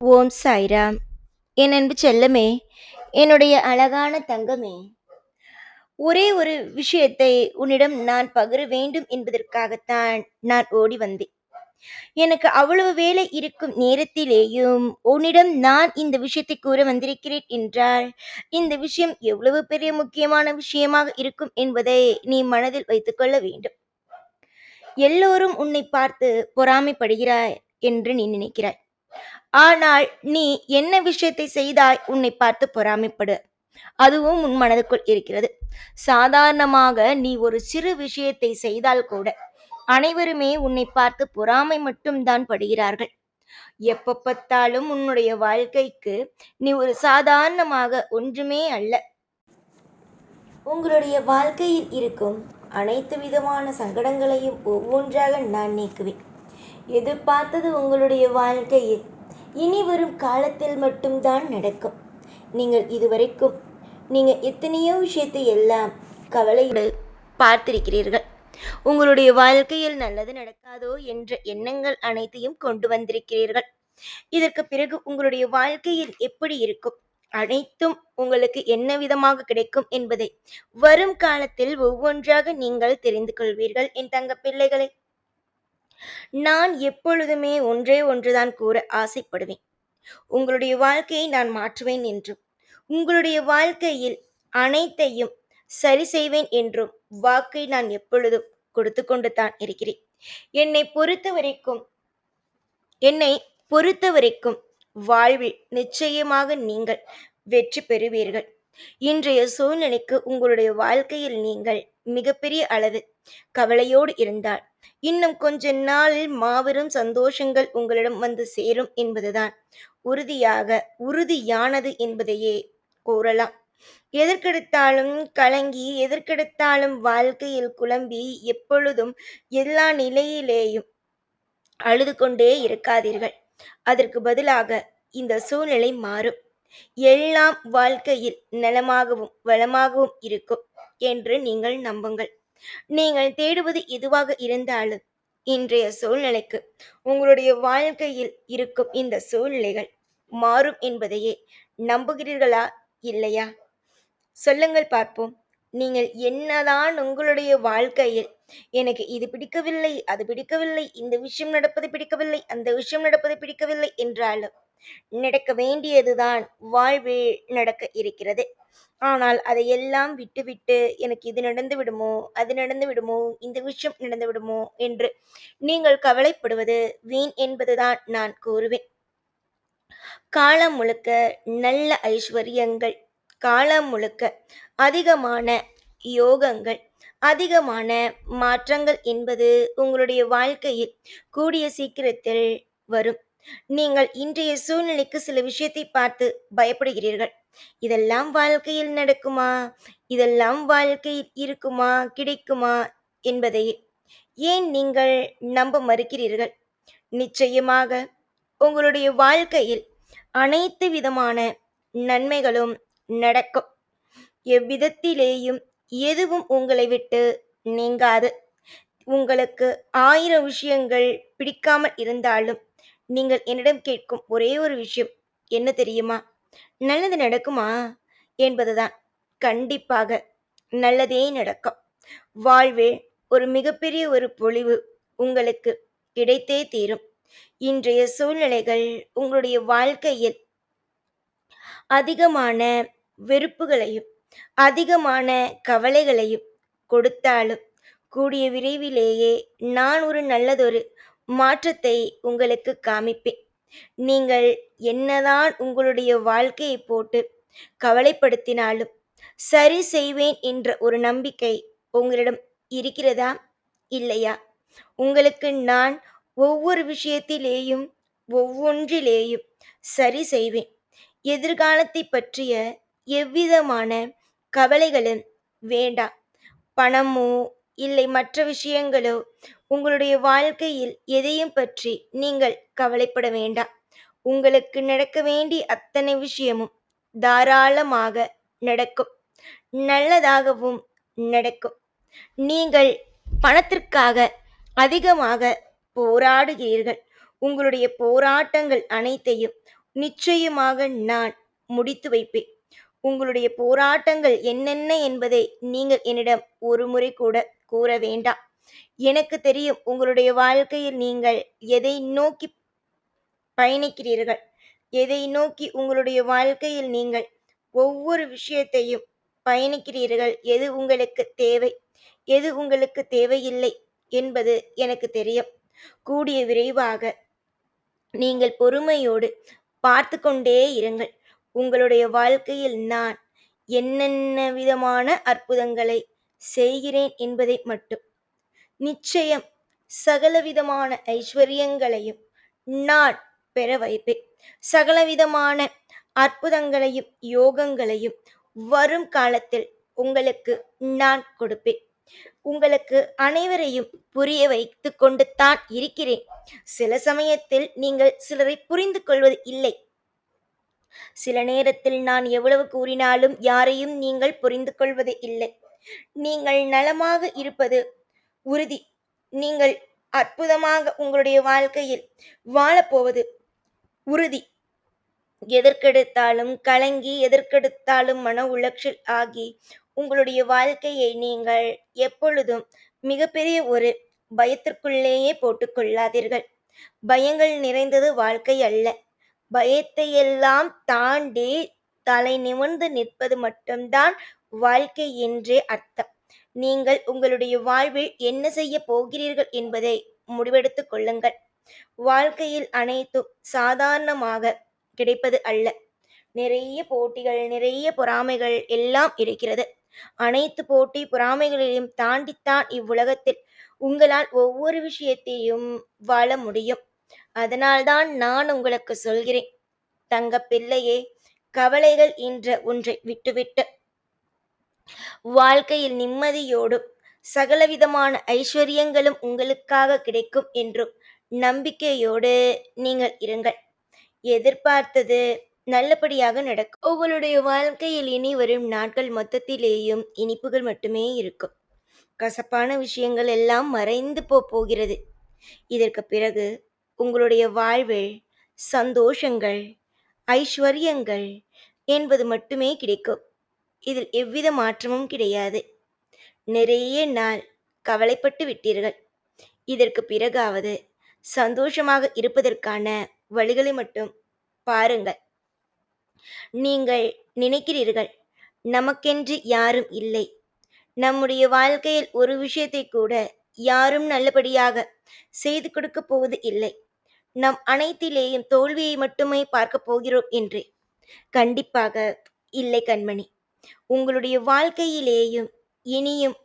ஓம் சாய்ராம். என் அன்பு செல்லமே என்னுடைய அழகான தங்கமே ஒரே ஒரு விஷயத்தை உன்னிடம் நான் பகிர வேண்டும் என்பதற்காகத்தான் நான் ஓடி வந்தேன். எனக்கு அவ்வளவு வேலை இருக்கும் நேரத்திலேயும் உன்னிடம் நான் இந்த விஷயத்தை கூற வந்திருக்கிறேன் என்றால் இந்த விஷயம் எவ்வளவு பெரிய முக்கியமான விஷயமாக இருக்கும் என்பதை நீ மனதில் வைத்துக்கொள்ள வேண்டும். எல்லோரும் உன்னை பார்த்து பொறாமைப்படுகிறாய் என்று நீ நினைக்கிறாய். ஆனால் நீ என்ன விஷயத்தை செய்தாய் உன்னை பார்த்து பொறாமைப்படு. அதுவும் உன் மனதுக்குள் இருக்கிறது. சாதாரணமாக நீ ஒரு சிறு விஷயத்தை செய்தால் கூட அனைவருமே உன்னை பார்த்து பொறாமை மட்டும்தான் படுகிறார்கள். எப்ப பார்த்தாலும் உன்னுடைய வாழ்க்கைக்கு நீ ஒரு சாதாரணமாக ஒன்றுமே அல்ல. உங்களுடைய வாழ்க்கையில் இருக்கும் அனைத்து விதமான சங்கடங்களையும் ஒவ்வொன்றாக நான் நீக்குவேன். எதிர்பார்த்தது உங்களுடைய வாழ்க்கையில் இனி வரும் காலத்தில் மட்டும்தான் நடக்கும். நீங்கள் இதுவரைக்கும் நீங்கள் எத்தனையோ விஷயத்தை எல்லாம் கவலையோடு பார்த்திருக்கிறீர்கள். உங்களுடைய வாழ்க்கையில் நல்லது நடக்காதோ என்ற எண்ணங்கள் அனைத்தையும் கொண்டு வந்திருக்கிறீர்கள். இதற்கு பிறகு உங்களுடைய வாழ்க்கையில் எப்படி இருக்கும்? அனைத்தும் உங்களுக்கு என்ன விதமாக கிடைக்கும் என்பதை வரும் காலத்தில் ஒவ்வொன்றாக நீங்கள் தெரிந்து கொள்வீர்கள். என் தங்க பிள்ளைகளை நான் எப்பொழுதுமே ஒன்றே ஒன்றுதான் கூற ஆசைப்படுவேன். உங்களுடைய வாழ்க்கையை நான் மாற்றுவேன் என்றும் உங்களுடைய வாழ்க்கையில் அனைத்தையும் சரி செய்வேன் என்றும் வாக்கை நான் எப்பொழுதும் கொடுத்து கொண்டு தான் இருக்கிறேன். என்னை பொறுத்த வரைக்கும் என்னை பொறுத்த வரைக்கும் வாழ்வில் நிச்சயமாக நீங்கள் வெற்றி பெறுவீர்கள். இன்றைய சூழ்நிலைக்கு உங்களுடைய வாழ்க்கையில் நீங்கள் மிகப்பெரிய அளவு கவலையோடு இருந்தால் இன்னும் கொஞ்ச நாளில் மாபெரும் சந்தோஷங்கள் உங்களிடம் வந்து சேரும் என்பதுதான். உறுதியாக உறுதியானது என்பதையே கூறலாம். எதற்கெடுத்தாலும் கலங்கி எதற்கெடுத்தாலும் வாழ்க்கையில் குழம்பி எப்பொழுதும் எல்லா நிலையிலேயும் அழுது கொண்டே இருக்காதீர்கள். அதற்கு பதிலாக இந்த சூழ்நிலை மாறும். எல்லாம் வாழ்க்கையில் நலமாகவும் வளமாகவும் இருக்கும் என்று நீங்கள் நம்புங்கள். நீங்கள் தேடுவது எதுவாக இருந்தாலும் இன்றைய சூழ்நிலைக்கு உங்களுடைய வாழ்க்கையில் இருக்கும் இந்த சூழ்நிலைகள் மாறும் என்பதையே நம்புகிறீர்களா இல்லையா? சொல்லுங்கள் பார்ப்போம். நீங்கள் என்னதான் உங்களுடைய வாழ்க்கையில் எனக்கு இது பிடிக்கவில்லை அது பிடிக்கவில்லை இந்த விஷயம் நடப்பது பிடிக்கவில்லை அந்த விஷயம் நடப்பது பிடிக்கவில்லை என்றாலும் நடக்க வேண்டியதுதான் வாழ்வில் நடக்க இருக்கிறது. ஆனால் அதையெல்லாம் விட்டுவிட்டு எனக்கு இது நடந்து விடுமோ அது நடந்து விடுமோ இந்த விஷயம் நடந்து விடுமோ என்று நீங்கள் கவலைப்படுவது வீண் என்பதுதான் நான் கூறுவேன். காலம் முழுக்க நல்ல ஐஸ்வர்யங்கள் காலம் முழுக்க அதிகமான யோகங்கள் அதிகமான மாற்றங்கள் என்பது உங்களுடைய வாழ்க்கையில் கூடிய சீக்கிரத்தில் வரும். நீங்கள் இன்றைய சூழ்நிலைக்கு சில விஷயத்தை பார்த்து பயப்படுகிறீர்கள். இதெல்லாம் வாழ்க்கையில் நடக்குமா? இதெல்லாம் வாழ்க்கையில் இருக்குமா? கிடைக்குமா? என்பதை ஏன் நீங்கள் நம்ப மறுக்கிறீர்கள்? நிச்சயமாக உங்களுடைய வாழ்க்கையில் அனைத்து விதமான நன்மைகளும் நடக்கும். எவ்விதத்திலேயும் எதுவும் உங்களை விட்டு நீங்காது. உங்களுக்கு ஆயிரம் விஷயங்கள் பிடிக்காமல் இருந்தாலும் நீங்கள் என்னிடம் கேட்கும் ஒரே ஒரு விஷயம். என்ன தெரியுமா? நல்லது நடக்குமா? என்பதுதான். கண்டிப்பாக நல்லதே நடக்கும். வாழ்வே ஒரு மிகப்பெரிய ஒரு பொழிவு உங்களுக்கு கிடைத்தே தீரும். இன்றைய சூழ்நிலைகள் உங்களுடைய வாழ்க்கையில் அதிகமான வெறுப்புகளையும் அதிகமான கவலைகளையும் கொடுத்தாலும் கூடிய விரைவிலேயே நான் ஒரு நல்லதொரு மாற்றத்தை உங்களுக்கு காமிப்பேன். நீங்கள் என்னதான் உங்களுடைய வாழ்க்கையை போட்டு கவலைப்படுத்தினாலும் சரி செய்வேன் என்ற ஒரு நம்பிக்கை உங்களிடம் இருக்கிறதா? இல்லையா? உங்களுக்கு நான் ஒவ்வொரு விஷயத்திலேயும் ஒவ்வொன்றிலேயும் சரி செய்வேன். எதிர்காலத்தை பற்றிய எவ்விதமான கவலைகளும் வேண்டாம். பணமோ இல்லை மற்ற விஷயங்களோ உங்களுடைய வாழ்க்கையில் எதையும் பற்றி நீங்கள் கவலைப்பட வேண்டாம். உங்களுக்கு நடக்க வேண்டிய அத்தனை விஷயமும் தாராளமாக நடக்கும். நல்லதாகவும் நடக்கும். நீங்கள் பணத்திற்காக அதிகமாக போராடுகிறீர்கள். உங்களுடைய போராட்டங்கள் அனைத்தையும் நிச்சயமாக நான் முடித்து வைப்பேன். உங்களுடைய போராட்டங்கள் என்னென்ன என்பதை நீங்கள் என்னிடம் ஒரு முறை கூட கூற வேண்டாம். எனக்கு தெரியும் உங்களுடைய வாழ்க்கையில் நீங்கள் எதை நோக்கி பயணிக்கிறீர்கள். எதை நோக்கி உங்களுடைய வாழ்க்கையில் நீங்கள் ஒவ்வொரு விஷயத்தையும் பயணிக்கிறீர்கள். எது உங்களுக்கு தேவை? எது உங்களுக்கு தேவையில்லை என்பது எனக்கு தெரியும். கூடிய விரைவாக நீங்கள் பொறுமையோடு பார்த்து கொண்டே இருங்கள். உங்களுடைய வாழ்க்கையில் நான் என்னென்ன விதமான அற்புதங்களை செய்கிறேன் என்பதை மட்டும். நிச்சயம் சகலவிதமான ஐஸ்வர்யங்களையும் நான் பெற வைப்பேன். சகலவிதமான அற்புதங்களையும் யோகங்களையும் வரும் காலத்தில் உங்களுக்கு நான் கொடுப்பேன். உங்களுக்கு அனைவரையும் புரிய வைத்து கொண்டு தான் இருக்கிறேன். சில சமயத்தில் நீங்கள் சிலரை புரிந்து கொள்வது இல்லை. சில நேரத்தில் நான் எவ்வளவு கூறினாலும் யாரையும் நீங்கள் புரிந்து கொள்வது இல்லை. நீங்கள் நலமாக இருப்பது உறுதி. நீங்கள் அற்புதமாக உங்களுடைய வாழ்க்கையில் வாழப்போவது உறுதி. எதற்கெடுத்தாலும் கலங்கி எதற்கெடுத்தாலும் மன உளைச்சல் ஆகி உங்களுடைய வாழ்க்கையை நீங்கள் எப்பொழுதும் மிகப்பெரிய ஒரு பயத்திற்குள்ளேயே போட்டுக்கொள்ளாதீர்கள் பயங்கள் நிறைந்தது வாழ்க்கை அல்ல. பயத்தை எல்லாம் தாண்டி தலை நிமிர்ந்து நிற்பது மட்டும்தான் வாழ்க்கை என்றே அர்த்தம். நீங்கள் உங்களுடைய வாழ்வில் என்ன செய்ய போகிறீர்கள் என்பதை முடிவெடுத்துக் கொள்ளுங்கள். வாழ்க்கையில் அனைத்தும் சாதாரணமாக கிடைப்பது அல்ல. நிறைய போட்டிகள் நிறைய பொறாமைகள் எல்லாம் இருக்கிறது. அனைத்து போட்டி பொறாமைகளையும் தாண்டித்தான் இவ்வுலகத்தில் உங்களால் ஒவ்வொரு விஷயத்தையும் வாழ முடியும். அதனால்தான் நான் உங்களுக்கு சொல்கிறேன். தங்க பிள்ளையே கவலைகள் என்ற ஒன்றை விட்டுவிட்டு வாழ்க்கையில் நிம்மதியோடும் சகலவிதமான ஐஸ்வர்யங்களும் உங்களுக்காக கிடைக்கும் என்றும் நம்பிக்கையோடு நீங்கள் இருங்கள். எதிர்பார்த்தது நல்லபடியாக நடக்கும். உங்களுடைய வாழ்க்கையில் இனி வரும் நாட்கள் மொத்தத்திலேயும் இனிப்புகள் மட்டுமே இருக்கும். கசப்பான விஷயங்கள் எல்லாம் மறைந்து போ போகிறது. இதற்கு பிறகு உங்களுடைய வாழ்வில் சந்தோஷங்கள் ஐஸ்வர்யங்கள் என்பது மட்டுமே கிடைக்கும். இதில் எவ்வித மாற்றமும் கிடையாது. நிறைய நாள் கவலைப்பட்டு விட்டீர்கள். இதற்கு பிறகாவது சந்தோஷமாக இருப்பதற்கான வழிகளை மட்டும் பாருங்கள். நீங்கள் நினைக்கிறீர்கள் நமக்கென்று யாரும் இல்லை. நம்முடைய வாழ்க்கையில் ஒரு விஷயத்தை கூட யாரும் நல்லபடியாக செய்து கொடுக்க போவது இல்லை. நம் அனைத்திலேயும் தோல்வியை மட்டுமே பார்க்க போகிறோம் என்று. கண்டிப்பாக இல்லை கண்மணி. உங்களுடைய வாழ்க்கையிலேயும் இனியும்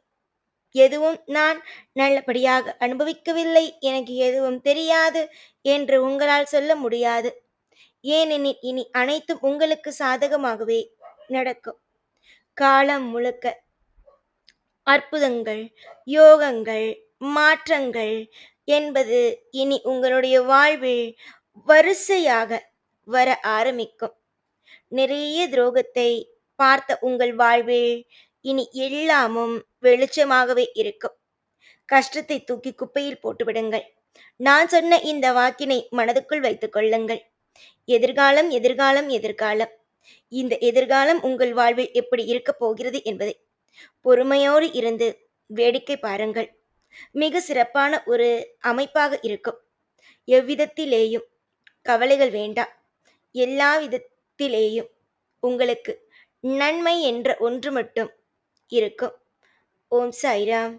எதுவும் நான் நல்லபடியாக அனுபவிக்கவில்லை. எனக்கு எதுவும் தெரியாது என்று உங்களால் சொல்ல முடியாது. ஏனெனில் இனி அனைத்தும் உங்களுக்கு சாதகமாகவே நடக்கும். காலம் முழுக்க அற்புதங்கள் யோகங்கள் மாற்றங்கள் என்பது இனி உங்களுடைய வாழ்வில் வரிசையாக வர ஆரம்பிக்கும். நிறைய துரோகத்தை பார்த்த உங்கள் வாழ்வில் இனி எல்லாமும் வெளிச்சமாகவே இருக்கும். கஷ்டத்தை தூக்கி குப்பையில் போட்டுவிடுங்கள். நான் சொன்ன இந்த வாக்கினை மனதுக்குள் வைத்துக் கொள்ளுங்கள். எதிர்காலம் எதிர்காலம் எதிர்காலம். இந்த எதிர்காலம் உங்கள் வாழ்வில் எப்படி இருக்கப் போகிறது என்பதை பொறுமையோடு இருந்து வேடிக்கை பாருங்கள். மிக சிறப்பான ஒரு அமைப்பாக இருக்கும். எவ்விதத்திலேயும் கவலைகள் வேண்டாம். எல்லா விதத்திலேயும் உங்களுக்கு நன்மை என்ற ஒன்று மட்டும் இருக்கும். ஓம் சாய்ராம்.